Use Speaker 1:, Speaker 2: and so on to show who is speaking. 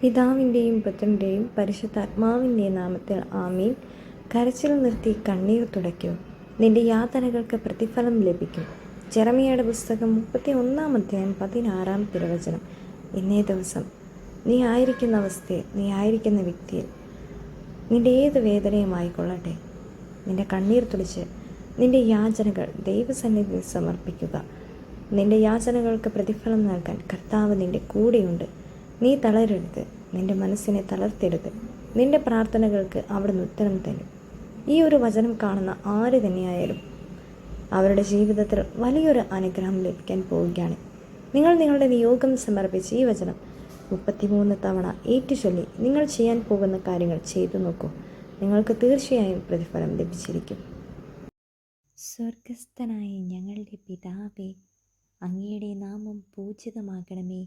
Speaker 1: പിതാവിന്റെയും പുത്രന്റെയും പരിശുദ്ധാത്മാവിന്റെയും നാമത്തിൽ ആമീൻ. കരച്ചിൽ നിർത്തി കണ്ണീർ തുടയ്ക്കൂ. നിന്റെ യാതനകൾക്ക് പ്രതിഫലം ലഭിക്കും. ചെറമിയയുടെ പുസ്തകം മുപ്പത്തി ഒന്നാം അധ്യായം പതിനാറാം തിരുവചനം. ഇന്നേ ദിവസം നീ ആയിരിക്കുന്ന അവസ്ഥയിൽ നീ ആയിരിക്കുന്ന വ്യക്തിയിൽ നിന്റെ ഏത് വേദനയും ആയിക്കൊള്ളട്ടെ. നിന്റെ കണ്ണീർ തുളിച്ച് നിന്റെ യാചനകൾ ദൈവസന്നിധിയിൽ സമർപ്പിക്കുക. നിന്റെ യാചനകൾക്ക് പ്രതിഫലം നൽകാൻ കർത്താവ് നിന്റെ കൂടെയുണ്ട്. നീ തളരരുത്. നിന്റെ മനസ്സിനെ തളർത്തരുത്. നിന്റെ പ്രാർത്ഥനകൾക്ക് അവിടുന്ന് ഉത്തരം തരും. ഈ ഒരു വചനം കാണുന്ന ആര് തന്നെയായാലും അവരുടെ ജീവിതത്തിൽ വലിയൊരു അനുഗ്രഹം ലഭിക്കാൻ പോവുകയാണ്. നിങ്ങൾ നിങ്ങളുടെ നിയോഗം സമർപ്പിച്ച് ഈ വചനം മുപ്പത്തിമൂന്ന് തവണ ഏറ്റുചൊല്ലി നിങ്ങൾ ചെയ്യാൻ പോകുന്ന കാര്യങ്ങൾ ചെയ്തു നോക്കൂ. നിങ്ങൾക്ക് തീർച്ചയായും പ്രതിഫലം ലഭിച്ചിരിക്കും. സ്വർഗസ്ഥനായ ഞങ്ങളുടെ പിതാവേ അങ്ങയുടെ നാമം പൂജിതമാകണമേ.